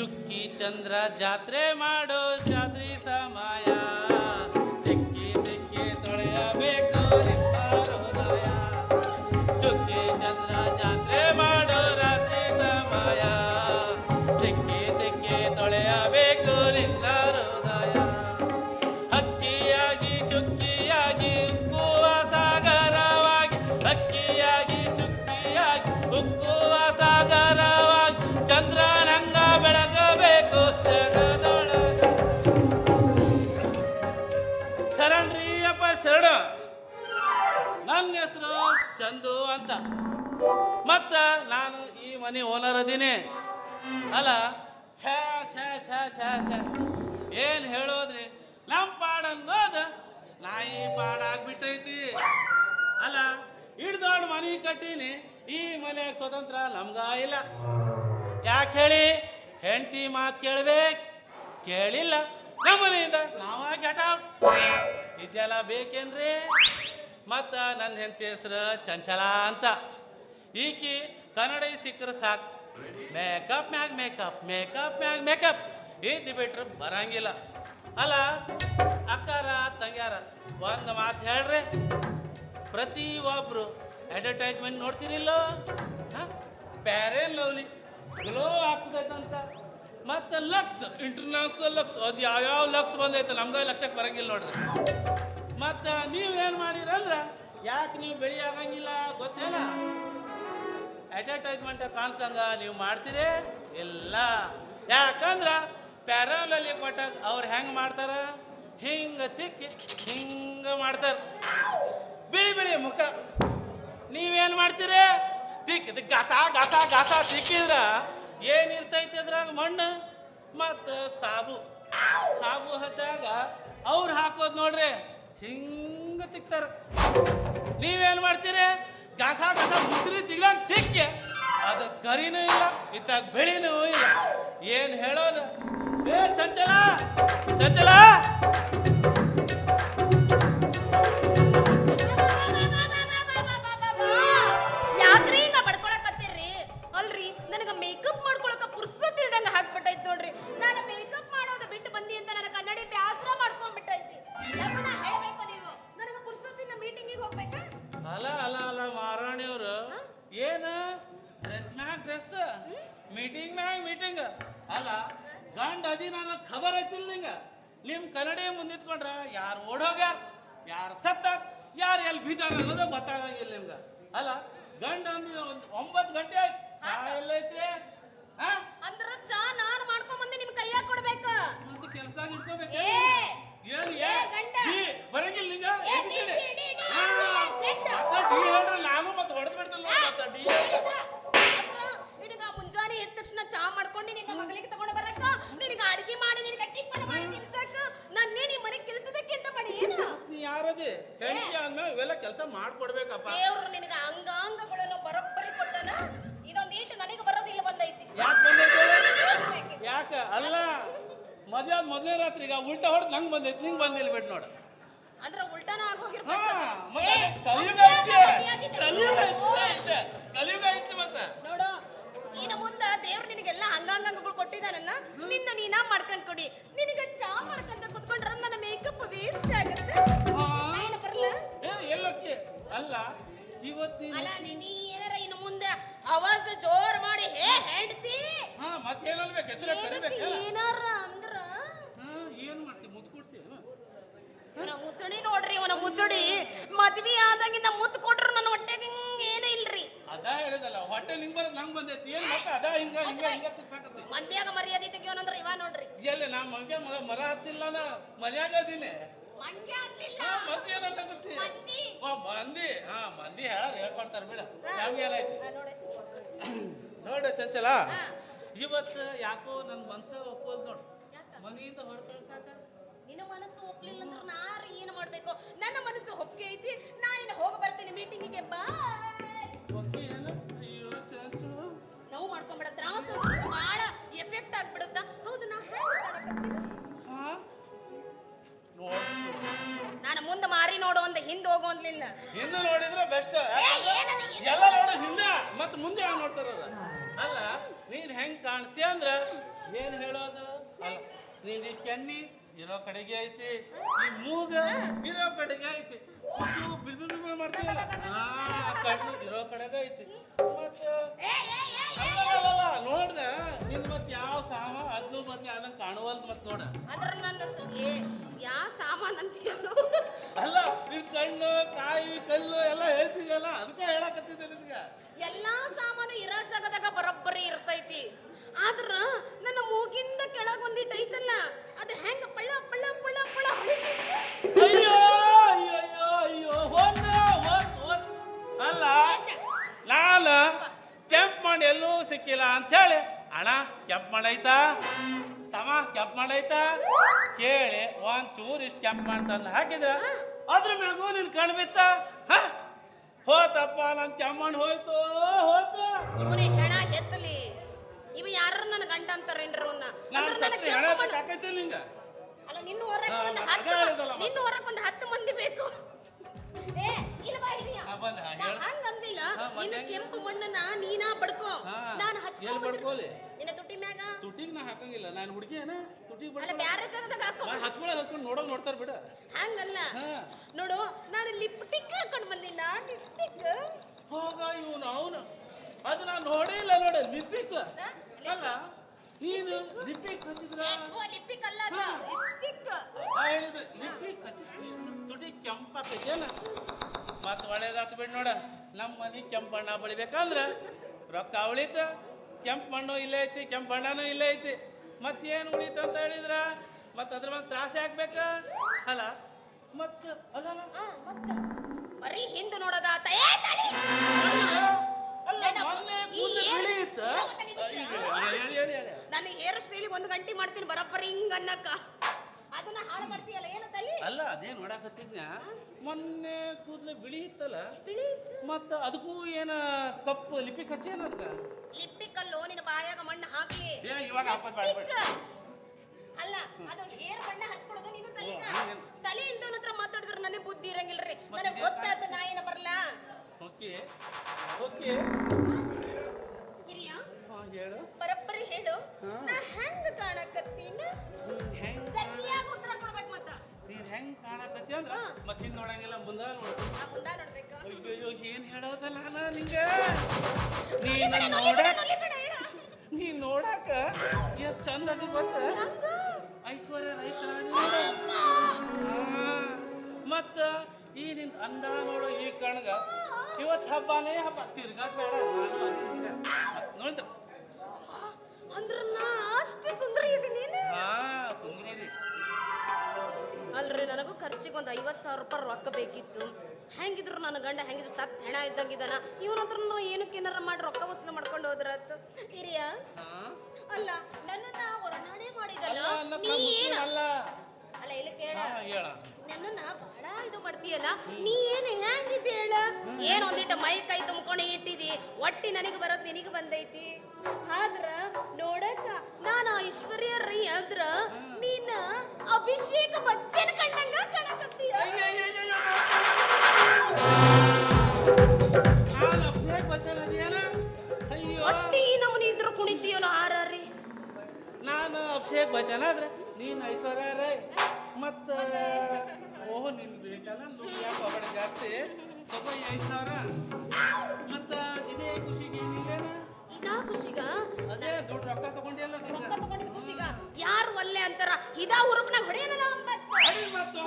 ಚುಕ್ಕಿ ಚಂದ್ರ ಜಾತ್ರೆ ಮಾಡೋ ಜಾತ್ರೆ ಸಮಯ. ತಿಕ್ಕಿ ತಿಕ್ಕಿ ತೊಳೆಯಬೇಕು ನಿಮ್ಮ ಹೃದಯ. ಚುಕ್ಕಿ ಚಂದ್ರ ಜಾತ್ರೆ ಮಾಡೋ ರಾತ್ರಿ ಸಮಯ. ತಿಕ್ಕಿ ತಿಕ್ಕಿ ತೊಳೆಯಬೇಕು ನಿನ್ನ ಹೃದಯ. ಹಕ್ಕಿಯಾಗಿ, ಚುಕ್ಕಿಯಾಗಿ, ಉಕ್ಕುವ ಸಾಗರವಾಗಿ, ಹಕ್ಕಿಯಾಗಿ, ಚುಕ್ಕಿಯಾಗಿ, ಉಕ್ಕುವ ಚಂದು ಅಂತ. ಮತ್ತ ನಾನು ಈ ಮನೆ ಓನರ್ ಅದೀನಿ. ಅಲ್ಲ, ಛ ಛ ಛ ಛ ಛ. ಏನ್ ಹೇಳೋದ್ರಿ? ನಮ್ ಪಾಡ ಅನ್ನೋದು ನಾಯಿ ಪಾಡಾಗ್ಬಿಟ್ಟೈತಿ ಅಲ್ಲ, ಹಿಡ್ದೊಡ್ ಮನಿ ಕಟ್ಟೀನಿ. ಈ ಮನೆಯಾಗ ಸ್ವತಂತ್ರ ನಮ್ಗ ಇಲ್ಲ. ಯಾಕೆ ಹೇಳಿ? ಹೆಂಡತಿ ಮಾತು ಕೇಳ್ಬೇಕು? ಕೇಳಿಲ್ಲ. ನಮ್ಮ ಮನೆಯಿಂದ ನಾವ ಗೆಟ್ ಔಟ್. ಇದೆಲ್ಲ ಬೇಕೇನ್ರಿ? ಮತ್ತ ನನ್ನ ಹೆಂಡತಿ ಹೆಸರು ಚಂಚಲ ಅಂತ. ಈಕಿ ಕನ್ನಡ ಸಿಕ್ಕರೆ ಸಾಕು. ಮೇಕಪ್ ಮ್ಯಾಗ ಮೇಕಪ್ ಮೇಕಪ್ ಮ್ಯಾಗ ಮೇಕಪ್. ಇದ್ದು ಬಿಟ್ರೆ ಬರಂಗಿಲ್ಲ. ಅಲ್ಲ, ಅಕ್ಕಾರ, ತಂಗ್ಯಾರ, ಒಂದು ಮಾತು ಹೇಳ್ರಿ. ಪ್ರತಿ ಒಬ್ಬರು ಅಡ್ವರ್ಟೈಸ್ಮೆಂಟ್ ನೋಡ್ತಿರಿಲ್ಲೋ? ಪ್ಯಾರೆ ಲವ್ಲಿ ಗ್ಲೋ ಆಗ್ತದಂತ ಮತ್ತೆ ಲಕ್ಸ್ ಇಂಟರ್ನ್ಯಾಷನಲ್ ಲಕ್ಸ್ ಅದು ಯಾವ್ಯಾವ ಲಕ್ಸ್ ಬಂದೈತೆ ನಮ್ಗೆ ಲಕ್ಷಕ್ಕೆ ಬರಂಗಿಲ್ಲ ನೋಡ್ರಿ. ಮತ್ತು ನೀವೇನು ಮಾಡಿರಂದ್ರ ಯಾಕೆ ನೀವು ಬೆಳಿ ಆಗಂಗಿಲ್ಲ ಗೊತ್ತೇನ? ಅಡ್ವರ್ಟೈಸ್ಮೆಂಟ್ ಕಾಣ್ತಂಗ ನೀವು ಮಾಡ್ತೀರಿ? ಇಲ್ಲ. ಯಾಕಂದ್ರ ಪ್ಯಾರಲಲ್ಲಿ ಕೊಟ್ಟಾಗ ಅವ್ರು ಹೆಂಗೆ ಮಾಡ್ತಾರ? ಹಿಂಗ ತಿಕ್ಕಿ ಹಿಂಗ ಮಾಡ್ತಾರ. ಬಿಳಿ ಬಿಳಿ ಮುಖ. ನೀವೇನ್ ಮಾಡ್ತೀರಿ? ತಿಕ್ ಗಸ ಗಸ ಗಸ ತಿಕ್ಕಿದ್ರ ಏನ್ ಇರ್ತೈತಿ ಅದ್ರಾಗ ಮಣ್ಣು? ಮತ್ತ ಸಾಬು. ಸಾಬು ಹತ್ತಾಗ ಅವ್ರು ಹಾಕೋದ್ ನೋಡ್ರಿ. ಹಿಂಗ ತಿಕ್ತಾರ. ನೀವೇನ್ ಮಾಡ್ತೀರಿ? ಕಸ ಗಾಸ ಮುಸ್ರಿ ತಿಗ್ಲ ತಿಕ್ಕೆ. ಅದ್ರ ಕರಿನೂ ಇಲ್ಲ ಇತ್ತಾಗ ಬೆಳಿನೂ ಇಲ್ಲ. ಏನ್ ಹೇಳೋದು? ಏ ಚಂಚಲ ಚಂಚಲ! ಮೀಟಿಂಗ್ ಮ್ಯಾಗ ಮೀಟಿಂಗ್. ಅಲ್ಲ ಗಂಡ ಅದಿ ನನ್ನ ಖಬರ್ ಐತಿಲ್ ನಿಂಗ? ನಿಮ್ ಕನ್ನಡಿ ಮುಂದಿತ್ಕೊಂಡ್ರ ಯಾರು ಓಡೋಗ್ಯಾರ ಯಾರು ಸತ್ತಾರ ಯಾರು ಎಲ್ಲಿ ಬೀದಾರ ಅನ್ನೋದು ಗೊತ್ತಾಗಂಗಿಲ್ಲ ನಿಮ್ಗ. ಅಲ್ಲ ಗಂಡ ಅಂದ್ರೆ ಒಂದ್ ಒಂಬತ್ತು ಗಂಟೆ ಆಯ್ತು. ಚಾ ಐತೆ ಹಾ? ಅಂದ್ರ ಚಾ ನಾನು ಮಾಡ್ಕೊಂಡ್ ಬಂದೆ ನಿಮ್ ಕೈಯಾಗ ಕೊಡ್ಬೇಕು. ಮತ್ತೆ ಕೆಲಸ ಇಟ್ಕೋಬೇಕು ಏ. ಏನು ಏ ಗಂಡ. ಬರಂಗಿಲ್ಲ ನಿಂಗ? ಡಿ ಹೇಳ್ರಿ ನಾನು ಮತ್ತೆ ಹೊಡೆದ್ ಬಿಡ್ತಲ್ಲ ಡಿ ಹೇಳಿದ್ರ? ಅಂದ್ರ ನಿನಗ ಮುಂಜಾನೆ ಎದ್ದ ತಕ್ಷಣ ಚಾ ಮಾಡ್ಕೊಂಡು ನಿನ್ನ ಮಗಳಿಗೆ ತಗೊಂಡು ಬರಕ ನಿನಗೆ ಅಡಿಗೆ ಮಾಡಿ ನಿನಗೆ ಟಿಫನ್ ಮಾಡಿ ತಿನ್ಸಕ ನನ್ನೇ ನಿಮ್ಮ ಮನೆಗೆ ಕೆಲಸದಕ್ಕಿಂತ ಮಾಡಿ ಏನು? ನೀ ಯಾರದೆ? ಹೆಂಡತಿ ಅಂದ್ಮೇಲೆ ಇವೆಲ್ಲ ಕೆಲಸ ಮಾಡ್ಕೊಡ್ಬೇಕಪ್ಪ. ದೇವ್ರು ನಿನಗೆ ಅಂಗಾಂಗಗಳನ್ನು ಬರೋಬ್ಬರಿ ಕೊಟ್ಟನ? ಇದೊಂದು ಈಟು ನನಗೆ ಬರೋದಿಲ್ಲ ಬಂದೈತಿ. ಯಾಕೆ ಬಂದೈತೆ? ಯಾಕ? ಅಲ್ಲ ಮದ್ವೆ ಮೊದಲೇ ಮೊದಲನೇ ರಾತ್ರಿ ಈಗ ಉಲ್ಟಾ ಹೊಡೆದು ನಂಗೆ ಬಂದೈತಿ. ನಿಂಗೆ ಬಂದಿಲ್ಲ ಬಿಡ್ ನೋಡು. ಅಂದ್ರೆ ಉಲ್ಟಾನ ಆಗೋಗಿರ್ಬೇಕು ಅಲ್ಲ ನೀ ಏನಾರ ಇನ್ನು ಮುಂದೆ ಅವಾಜ್ ಜೋರ್ ಮಾಡಿ ಹೇ ಹೆಂಡ್ತಿ? ಹಾ ಮತ್ತೇನಲ್ಬೇಕು ಹೆಸರು ಏನಕ್ಕೆ ಕರಿಬೇಕಲ್ಲ ಏನಾರ ಅಂದ್ರ? ಏನ್ ಮಾಡ್ತೀವಿ ಮುದ್ದು ಕೊಡ್ತೀವಿ ಇವನ ಮುಸುಡಿ ನೋಡ್ರಿ ಇವನ ಮುಸುಡಿ ಮದ್ವಿ ಆದಾಗಿಂದ ಮುತ್ತು ಕೊಟ್ರು ನನ್ನ ಹೊಟ್ಟೆಗೆ ಹಿಂಗ್ ಏನು ಇಲ್ರಿ. ಅದ ಹೇಳಿದಲ್ಲ ಹೊಟ್ಟೆ ನಿಂಗ್ ಬರೋದು ನಂಗ್ ಬಂದೈತಿ. ಏನ್ ಮತ್ತೆ ಅದ ಹಿಂಗ ಹಿಂಗ ಹಿಂಗ ತಿಕ್ಕಾಕತ್ತಿ ಮಂದ್ಯಾಗ ಮರ್ಯಾದೆ ತೆಗಿಯೋನಂದ್ರ ಇವ ನೋಡ್ರಿ. ಎಲ್ಲ ನಾ ಮಂಗೆ ಮರ ಮರ ಹತ್ತಿಲ್ಲ ನಾ ಮನ್ಯಾಗ ಅದೀನಿ ಮಂದಿ ಓ ಮಂದಿ. ಹಾ ಮಂದಿ ಹೇಳಾರ ಹೇಳ್ಕೊಡ್ತಾರ ಬಿಡ. ನಮ್ಗೆ ಏನೈತಿ ಆ, ನೋಡು ಚಂಚಲ. ಇವತ್ತು ಯಾಕೋ ನನ್ ಮನ್ಸ ಒಪ್ಪೋದ್ ನೋಡು? ಮನೆಯಿಂದ ಹೊರ ಕಳ್ಸಾಕ? ನಿನ್ನ ಮನಸ್ಸು ಒಪ್ಲಿಲ್ಲ ಅಂದ್ರೆ ನಾರು ಏನು ಮಾಡ್ಬೇಕು? ನನ್ನ ಮನಸ್ಸು ಒಪ್ಪಿಗೆ ಐತಿ. ನಾ ಇನ್ನು ಹೋಗಿ ಬರ್ತೀನಿ ಮೀಟಿಂಗಿಗೆ ಬಾಯ್ ಅಂತ ಹಿಂದೆ ಹೋಗು ಅಂದ್ಲಿಲ್ಲ ಹಿಂದೆ ನೋಡಿದ್ರೆ ಬೆಸ್ಟ್? ಎಲ್ಲ ನೋಡೋ ಹಿಂದೆ. ಮತ್ತೆ ಮುಂದೆ ಯಾರು ನೋಡ್ತಾರ? ಅಲ್ಲ ನೀನ್ ಹೆಂಗ್ ಕಾಣಿಸಿ ಅಂದ್ರ ಏನ್ ಹೇಳೋದು? ಅಲ್ಲ ನೀನ್ ಈ ಕೆನ್ನಿ ಇರೋ ಕಡೆಗೆ ಐತಿ ಈ ಮೂಗ ಇರೋ ಕಡೆಗೆ ಐತಿ. ಬಿಲ್ ಬಿಲ್ ಬಿಲ್ ಮಾಡ್ತೀವಲ್ಲ ಕಣ್ಣು ಇರೋ ಕಡೆಗೆ ಐತಿ. ಮತ್ತೆ ನೋಡ್ದ ನಿನ್ ಮತ್ ಯಾವ ಸಾಮ ಅದ್ನು ಬದ್ಲಿ ಆದಂಗ್ ಕಾಣುವಲ್ ಮತ್ ನೋಡ. ಅದ್ರ ನನ್ನ ಯಾ ಸಾಮಾನ್ ಅಂತೀಯಲ್ಲೋ ಅಲ್ಲ ನಿನ್ ಕಣ್ಣು ಕಾಯಿ ಕಲ್ಲು ಎಲ್ಲ ಹೇಳ್ತಿದ್ಯಲ್ಲ ಅದಕ್ಕೆ ಹೇಳಕತ್ತಿದ್ದೆ ನಿನ್ಗೆ. ಎಲ್ಲಾ ಸಾಮಾನು ಇರೋ ಜಾಗದಾಗ ಬರೋಬ್ಬರಿ ಮಾಡೈತಾ? ತಮ ಕೆಂಪ್ ಮಾಡೈತಾ? ಕೇಳಿ ಒಂದ್ ಚೂರ್ ಇಷ್ಟು ಕೆಂಪ್ ಮಾಡ್ತಂದ ಹಾಕಿದ್ರ ಅದ್ರ ಮ್ಯಾಗು ನಿನ್ ಕಣ್ ಬಿತ್ತ? ಹ? ಹೋತಪ್ಪ ನನ್ ಕೆಮ್ಮಣ್ ಮಾಡಿ ಹೋಯ್ತು ಹೋತು. ಇವನೇ ಹೆಣ ಹೆತ್ತಲಿ. ಇವ ಯಾರು ನನ್ನ ಗಂಡ ಅಂತಾರೇನ್ರಿ ಅವ್ನ? ನಾನ್ ಸತ್ರೆ ಕೆಂಪು ಹೇಳ ನಿಂಗ. ಅಲ್ಲ ನಿನ್ನ ಹೊರಕ್ ಒಂದು ಹತ್ತು. ನಿನ್ನ ಹೊರಕ್ ಒಂದ್ ಹತ್ತು ಮಂದಿ ಬೇಕು. ಏ ಇಲ್ಲ ಬಾ ಹಿರಿಯ ಹಾ, ಬಂದ, ಹಾ, ನಾ ಹೇಳು. ಹಂಗ್ ಅಂದಿಲ್ಲ. ಹಾ, ಮತ್ತೆ ನಿನ್ನ ಕೆಂಪು ಮಣ್ಣನ್ನ ನೀನಾ ಬಡ್ಕೋ. ನಾನು ಎಲ್ಲಿ ಬಡ್ಕೋಲಿ? ನಿನ್ನ ತುಟಿ ಮ್ಯಾಗ? ತುಟಿಗ್ ನಾ ಹಾಕಂಗಿಲ್ಲ. ನಾನು ಹುಡುಗಿ ಏನ ತುಟಿಗ್ ಅಲ್ಲ ಬ್ಯಾರೆ ಜಾಗದಾಗ ಹಾಕೋ. ಹಚ್ಕೊಳ್ಳೋದು ಹಚ್ಕೊಂಡು ನೋಡೋ ನೋಡ್ತಾರ ಬಿಡ. ಹಂಗಲ್ಲ. ನೋಡು ನಾನು ಲಿಪ್ಟಿಕ್ ಹಾಕೊಂಡ್ ಬಂದಿನ. ಲಿಪ್ಟಿಕ್ ಹೋಗ ಇವನು ಅವನು. ಅದು ನಾನು ನೋಡೇ ಇಲ್ಲ ನೋಡ ಲಿಪಿಕ್ ಅಲ್ಲ ನೀನು ಲಿಪಿಕ್ ಹಚ್ಚಿದ್ರ ಲಿಪ್ಟಿಕ್ ಅಲ್ಲ ಅದು. ಲಿಪ್ಸ್ಟಿಕ್ ಹೇಳಿದ್ರೆ ಲಿಪಿಕ್ ಹಚ್ಚಿದ್ರ ಇಷ್ಟು ತುಟಿ ಕೆಂಪಾಕೈತೇನ ಮತ್ ಒಳ್ಳೇದಾತು ಬಿಡ್ ನೋಡ ನಮ್ಮ ಮನೆ ಕೆಂಪು ಬಣ್ಣ ಬಳಿಬೇಕಂದ್ರ ರೊಕ್ಕ ಉಳಿತ ಕೆಂಪ್ ಮಣ್ಣು ಇಲ್ಲೇ ಐತಿ ಕೆಂಪು ಬಣ್ಣನೂ ಇಲ್ಲೇ ಐತಿ. ಮತ್ತೇನು ಉಳಿತ ಅಂತ ಹೇಳಿದ್ರ? ಮತ್ ಅದ್ರ ಒಂದು ತ್ರಾಸ ಆಗ್ಬೇಕ? ಅಲ್ಲ ಮತ್ತ ಅಲ್ಲ ಮತ್ತ. ಬರೀ ಹಿಂದ್ ನೋಡೋದಾತ. ನಾನು ಹೇರ್ ಸ್ಟೈಲ್ ಒಂದು ಗಂಟೆ ಮಾಡ್ತೀನಿ ಬರಪ್ಪರಿ ಹಿಂಗ್ ಅನ್ನಕ್ಕ. ಅದನ್ನ ಹಾಳು ಮಾಡ್ತೀಯಲ್ಲ ಏನು ತಲಿ? ಅಲ್ಲ ಅದೇ ನೋಡಾಕತ್ತಿದ್ನ ಮೊನ್ನೆ ಕೂದಲು ಬಿಳಿ ಇತ್ತಲ್ಲ? ಬಿಳಿ ಮತ್ತ ಅದಕ್ಕೂ ಏನ ಕಪ್ಪು ಲಿಪಿಕ್ ಏನ ಅದಕ್ಕ? ಲಿಪ್ಪಿಕ್ ಅಲ್ಲೋ ನಿನ್ನ ಬಾಯಾಗ ಮಣ್ಣು ಹಾಕಿ. ಇವಾಗ. ಅಲ್ಲ ಅದು ಹೇರ್ ಬಣ್ಣ ಹಚ್ಕೊಡೋದು ನೀನು ತಲೆ ತಲೆ ಇಲ್ದವನ ಹತ್ರ ಮಾತಾಡಿದ್ರೆ ನನಗೆ ಬುದ್ಧಿ ಇರಂಗಿಲ್ರಿ. ನನಗೆ ಗೊತ್ತಾಯ್ತು ಗೊತ್ತಾದ ನಾ ಏನ ಬರಲ್ಲ ಓಕೆ ಓಕೆ ಹಿರಿಯ ಹಾ ಹೇಳು ಬರೋಬ್ಬರಿ ಹೇಳು. ನಾ ಹೆಂಗ್ ಕಾಣಕತ್ತೀನ ಸರಿಯಾಗಿ ಉತ್ತರ ಕೊಡ್ಬೇಕು ಮತ್ತ ನೀನ್ ಹೆಂಗ್ ಕಾಣಕತ್ತಿ ಅಂದ್ರ ಹಾ. ಮತ್ ಹಿಂದ್ ನೋಡಂಗಿಲ್ಲ ಮುಂದ ನೋಡು ನಾ ಮುಂದ ನೋಡ್ಬೇಕು ಅಯ್ಯೋ ಏನ್ ಹೇಳೋದಲ್ಲ ನಾ ನಿಂಗೆ ನನ್ ಹೇಳು. ನೀ ನೋಡಾಕ ಎಷ್ಟ್ ಚಂದ ಅದು ಗೊತ್ತ? ಐಶ್ವರ್ಯ ರೈತರ. ಮತ್ತ ಈ ನಿಂತ ಅಂದ ನೋಡು ಈ ಕಣ್ಗ. ಇವತ್ ಹಬ್ಬನೇ ಹಬ್ಬ. ತಿರ್ಗಾಕ್ ಬೇಡ ನಾನು ನೋಡಿದ್ರ? ಅಂದ್ರ ನಾ ಅಷ್ಟು ಸುಂದರಿ ಇದೀನಿ ಹಾ ಸುಮ್ಮನೆ ಅಲ್ರಿ ನನಗೂ ಖರ್ಚಿಗೆ ಒಂದು ಐವತ್ತು ಸಾವಿರ ರೂಪಾಯಿ ರೊಕ್ಕ ಬೇಕಿತ್ತು. ಹೆಂಗಿದ್ರು ನನ್ನ ಗಂಡ ಹೆಂಗಿದ್ರು ಸತ್ ಹೆಣ ಇದ್ದಂಗಿದ್ದಾನ ಇವನ ಹತ್ರ ಏನಕ್ಕೆ ಏನಾರ ಮಾಡಿ ರೊಕ್ಕ ವಸೂಲು ಮಾಡ್ಕೊಂಡು ಹೋದ್ರತ್. ಹಿರಿಯ ಅಲ್ಲ ನನ್ನನ್ನ ಹೊರನಾಡೆ ಮಾಡಿದಲ್ಲ ನೀ ಅಲ್ಲ ಇಲ್ಲ ಕೇಳ. ನನ್ನನ್ನ ಬಹಳ ಇದು ಮಾಡ್ತೀಯಲ್ಲ ನೀ ಏನ್ ಹೆಂಗಿದ್ದಿ ಹೇಳ? ಏನ್ ಒಂದಿಟ್ಟ ಮೈ ಕೈ ತುಂಬ್ಕೊಂಡು ಇಟ್ಟಿದಿ? ಒಟ್ಟಿ ನನಗೆ ಬರೋದ್ ನಿನಗೆ ಬಂದೈತಿ. ಆದ್ರ ನೋಡಕ ನಾನ ಐಶ್ವರ್ಯ ರೈ ಅಂದ್ರ ನೀನ ಅಭಿಷೇಕ ಬಚ್ಚನ್ ಕಂಡಂಗ ಕಾಣಕತ್ತೀಯ. ಭಜನ ಒಟ್ಟಿ ನಮ್ಮನಿ ಇದ್ರು ಕುಣಿತೀಯಲ್ಲ ಆರಾರಿ ನಾನು ಅಭಿಷೇಕ್ ಬಚ್ಚನ್ ಆದ್ರೆ ನೀನ್ ಐಶ್ವರ್ಯ ರೈ ಮತ್ತ ಓಹ್ ನಿನ್ ಬೇಕಲ್ಲ ನುಡಿ ಯಾಕೆ ಹೋಗಬೇಡ ಜಾಸ್ತಿ. ತಗೋ ಐದ್ ಸಾವಿರ. ಮತ್ತ ಇದೇ ಖುಷಿಗೆ ಏನಿಲ್ಲ ಇದಾ ಖುಷಿಗ? ಅದೇ ದುಡ್ಡು ರೊಕ್ಕ ತಗೊಂಡಿಲ್ಲ ರೊಕ್ಕ ತಗೊಂಡಿದ್ ಖುಷಿಗ? ಯಾರು ಒಲ್ಲೆ ಅಂತಾರ? ಇದಾ ಅಂಬತ್ತ ಅಡಿ ಮತ್ತು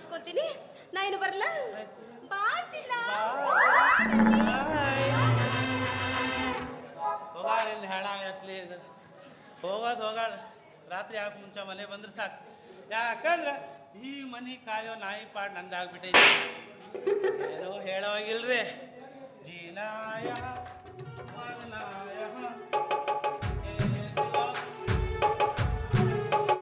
ಹಚ್ಕೋತೀನಿ. ನಾ ಏನು ಬರಲ್ಲ ಬಾಚಿಲ್ಲ ಹೋಗಾಳಿಂದ ಹೆಣ ಎತ್ಲಿ ಇದು? ಹೋಗೋದು ಹೋಗಾಳ. ರಾತ್ರಿ ಯಾಕೆ ಮುಂಚೆ ಮನೆ ಬಂದ್ರೆ ಸಾಕು. ಯಾಕಂದ್ರೆ ಈ ಮನೆ ಕಾಯೋ ನಾಯಿ ಪಾಡ್ ನಂದಾಗ್ಬಿಟ್ಟೈತಿ. ಏನೋ ಹೇಳೋವಾಗಿಲ್ರಿ ಜೀನಾಯ, ಮರನಾಯ.